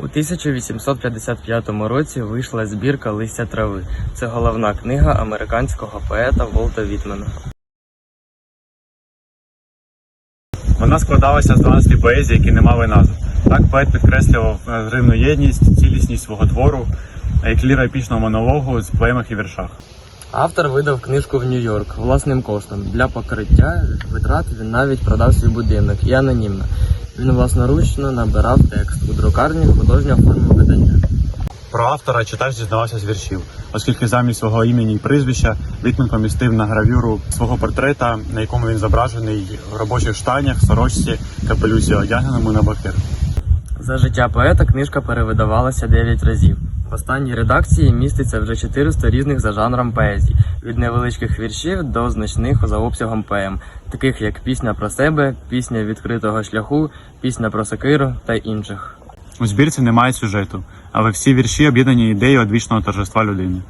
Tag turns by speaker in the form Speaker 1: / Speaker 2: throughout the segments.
Speaker 1: У 1855 році вийшла збірка Листя трави. Це головна книга американського поета Волта Вітмена.
Speaker 2: Вона складалася з 12 поезій, які не мали назв. Так поет підкреслював розривну єдність, цілісність свого твору, як ліра епічного монологу з поемах і віршах.
Speaker 1: Автор видав книжку в Нью-Йорк власним коштом. Для покриття витрат він навіть продав свій будинок і анонімно. Він власноручно набирав текст у друкарні художнього форму видання.
Speaker 2: Про автора читач дізнавався з віршів, оскільки замість свого імені і прізвища Вітмен помістив на гравюру свого портрета, на якому він зображений в робочих штанях, сорочці, капелюсі, одягненому на бакир.
Speaker 1: За життя поета книжка перевидавалася 9 разів. В останній редакції міститься вже 400 різних за жанром поезій, від невеличких віршів до значних за обсягом поем, таких як пісня про себе, пісня відкритого шляху, пісня про сокиру та інших.
Speaker 2: У збірці немає сюжету, але всі вірші об'єднані ідеєю одвічного торжества людини.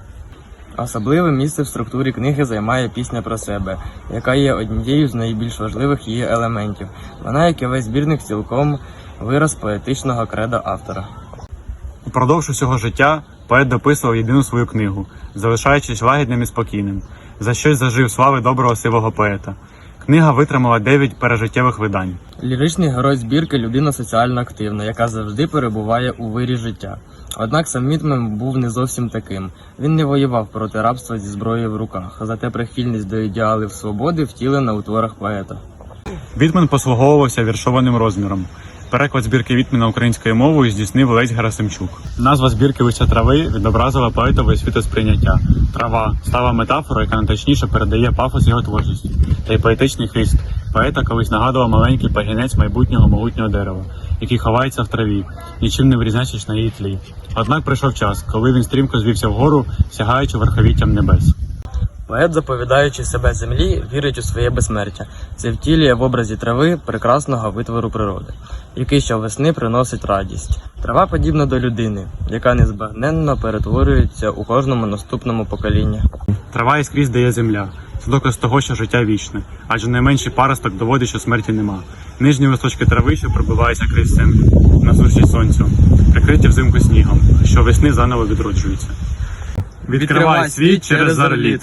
Speaker 1: Особливе місце в структурі книги займає пісня про себе, яка є однією з найбільш важливих її елементів. Вона, як і весь збірник, цілком вираз поетичного кредо автора.
Speaker 2: Упродовж усього життя поет дописував єдину свою книгу, залишаючись лагідним і спокійним, за щось зажив слави доброго сивого поета. Книга витримала 9 пережиттєвих видань.
Speaker 1: Ліричний герой збірки людина соціально активна, яка завжди перебуває у вирі життя. Однак сам Мітмен був не зовсім таким. Він не воював проти рабства зі зброєю в руках, зате прихильність до ідеалів свободи втілена у творах поета.
Speaker 2: Вітмен послуговувався віршованим розміром. Переклад збірки Вітмена українською мовою здійснив Олесь Герасимчук. Назва збірки «Листя трави відобразила поетове світосприйняття. Трава стала метафорою, яка найточніше передає пафос його творчості та й поетичний хист. Поета колись нагадував маленький пагінець майбутнього могутнього дерева, який ховається в траві, нічим не вирізняючись на її тлі. Однак прийшов час, коли він стрімко звівся вгору, сягаючи верховіттям небес.
Speaker 1: Поет, заповідаючи себе землі, вірить у своє безсмертя. Це втілює в образі трави прекрасного витвору природи, який щовесни приносить радість. Трава подібна до людини, яка незбагненно перетворюється у кожному наступному поколінні.
Speaker 2: Трава і скрізь дає земля. Це доказ того, що життя вічне, адже найменший паросток доводить, що смерті нема. Нижні листочки трави, що пробиваються крізь землю, насущі сонцю, прикриті взимку снігом, що весни заново відроджуються. Відкривай світ через зарліт.